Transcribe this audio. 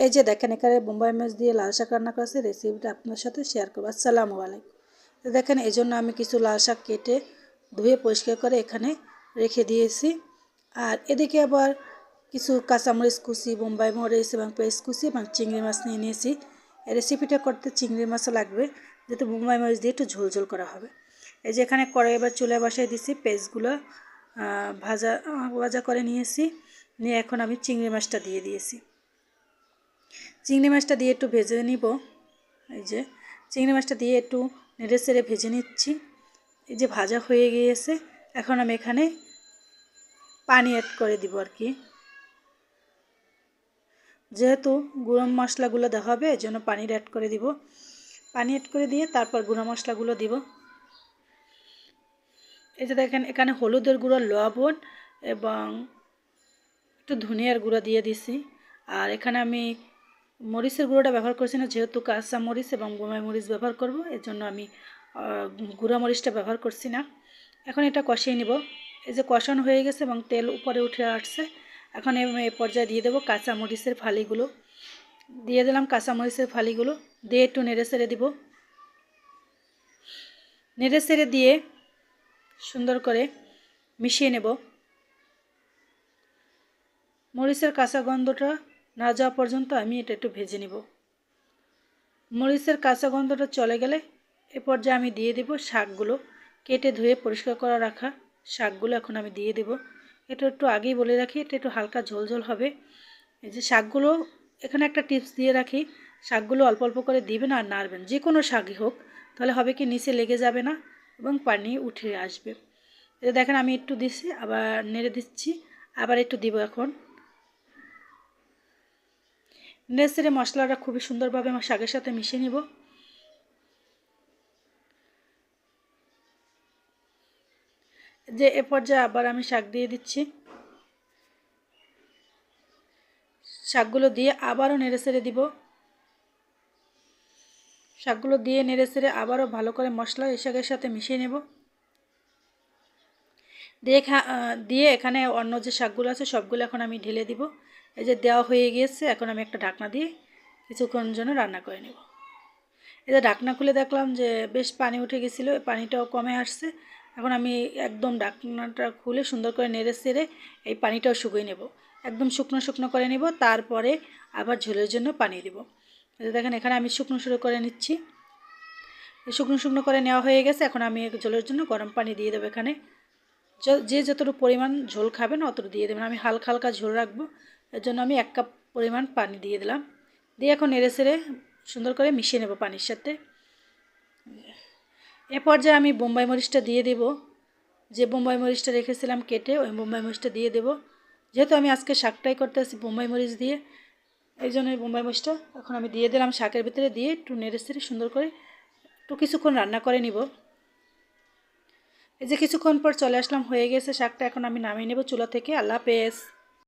এই যে দেখেন, এখানে বোম্বাই মাছ দিয়ে লাল শাক রান্না করেছে রেসিপিটা আপনার সাথে শেয়ার করব। আসসালামু আলাইকুম। দেখেন, এই জন্য আমি কিছু লাল শাক কেটে ধুয়ে পরিষ্কার করে এখানে রেখে দিয়েছি। আর এদিকে আবার কিছু কাঁচামরিচ কুচি, বোম্বাই মরিচ এবং পেস্ট কুচি এবং চিংড়ি মাছ নিয়ে নিয়েছি। রেসিপিটা করতে চিংড়ি মাছও লাগবে, যেহেতু বোম্বাই মরিচ দিয়ে একটু ঝোল ঝোল করা হবে। এই যে এখানে কড়াই এবার চুলে বসাই দিছি পেস্টগুলো ভাজা ভাজা করে নিয়েছি। নিয়ে এখন আমি চিংড়ি মাছটা দিয়ে দিয়েছি। চিংড়ি মাছটা দিয়ে একটু ভেজে নিব। এই যে, চিংড়ি মাছটা দিয়ে একটু নেড়ে সেড়ে ভেজে নিচ্ছি। এই যে ভাজা হয়ে গিয়েছে, এখন আমি এখানে পানি অ্যাড করে দিব আর কি। যেহেতু গুঁড়ো মশলাগুলো দেওয়া হবে, এই জন্য পানির অ্যাড করে দিব। পানি অ্যাড করে দিয়ে তারপর গুঁড়ো মশলাগুলো দিব। এই যে দেখেন, এখানে হলুদের গুঁড়ো, লবণ এবং একটু ধনিয়ার গুঁড়ো দিয়ে দিছি। আর এখানে আমি মরিচের গুঁড়োটা ব্যবহার করছি না, যেহেতু কাঁচা মরিচ এবং বোমাই মরিচ ব্যবহার করব এর জন্য আমি গুঁড়া মরিচটা ব্যবহার করছি না। এখন এটা কষিয়ে নিব। এই যে কষানো হয়ে গেছে এবং তেল উপরে উঠে আসছে, এখন এই পর্যায়ে দিয়ে দেবো কাঁচা মরিচের ফালিগুলো। দিয়ে দিলাম কাঁচা মরিচের ফালিগুলো, দিয়ে একটু নেড়ে সেড়ে দিব। নেড়ে সেড়ে দিয়ে সুন্দর করে মিশিয়ে নেব। মরিচের কাঁচা গন্ধটা না যাওয়া পর্যন্ত আমি এটা একটু ভেজে নিব। মরিচের কাঁচা গন্ধটা চলে গেলে এ পর্যায়ে আমি দিয়ে দেব শাকগুলো। কেটে ধুয়ে পরিষ্কার করা রাখা শাকগুলো এখন আমি দিয়ে দেব। এটা একটু আগেই বলে রাখি, এটা একটু হালকা ঝোল ঝোল হবে। এই যে শাকগুলো, এখানে একটা টিপস দিয়ে রাখি, শাকগুলো অল্প অল্প করে দিবেন আর নাড়বেন যে কোনো শাকই হোক, তাহলে হবে কি নিচে লেগে যাবে না এবং পানি উঠে আসবে। এটা দেখেন আমি একটু দিচ্ছি, আবার নেড়ে দিচ্ছি, আবার একটু দিব এখন। নেড়ে মশলাটা খুবই সুন্দরভাবে আমার শাকের সাথে মিশিয়ে নিব। যে এ পর্যায়ে আবার আমি শাক দিয়ে দিচ্ছি। শাকগুলো দিয়ে আবারও নেড়ে সেড়ে দিব। শাকগুলো দিয়ে নেড়ে সেড়ে আবারও ভালো করে মশলা এই শাকের সাথে মিশিয়ে নেব। দিয়ে দিয়ে এখানে অন্য যে শাকগুলো আছে সবগুলো এখন আমি ঢেলে দিব। এই যে দেওয়া হয়ে গিয়েছে, এখন আমি একটা ঢাকনা দিয়ে কিছুক্ষণ জন্য রান্না করে নেব। এই যে ঢাকনা খুলে দেখলাম যে বেশ পানি উঠে গেছিল পানিটাও কমে আসছে। এখন আমি একদম ঢাকনাটা খুলে সুন্দর করে নেড়ে সেড়ে এই পানিটাও শুকিয়ে নেব। একদম শুকনো শুকনো করে নেব, তারপরে আবার ঝোলের জন্য পানি দেব। দেখেন, এখানে আমি শুকনো শুরু করে নিচ্ছি। শুকনো শুকনো করে নেওয়া হয়ে গেছে, এখন আমি ঝোলের জন্য গরম পানি দিয়ে দেবো এখানে। যে যতটুকু পরিমাণ ঝোল খাবেন অতটুকু দিয়ে দেবেন। আমি হালকা হালকা ঝোল রাখব এর জন্য আমি এক কাপ পরিমাণ পানি দিয়ে দিলাম। দিয়ে এখন নেড়ে সেড়ে সুন্দর করে মিশিয়ে নেব পানির সাথে। এ পর্যায়ে আমি বোম্বাই মরিচটা দিয়ে দেব। যে বোম্বাই মরিচটা রেখেছিলাম কেটে ওই বোম্বাই মরিচটা দিয়ে দেব। যেহেতু আমি আজকে শাকটাই করতে আসি বোম্বাই মরিচ দিয়ে, এই জন্য ওই বোম্বাই মরিচটা এখন আমি দিয়ে দিলাম শাকের ভিতরে দিয়ে একটু নেড়ে সেড়ে সুন্দর করে একটু কিছুক্ষণ রান্না করে নিব। এই যে কিছুক্ষণ পর চলে আসলাম, হয়ে গেছে শাকটা। এখন আমি নামিয়ে নেব চুলা থেকে। আল্লাহ পেস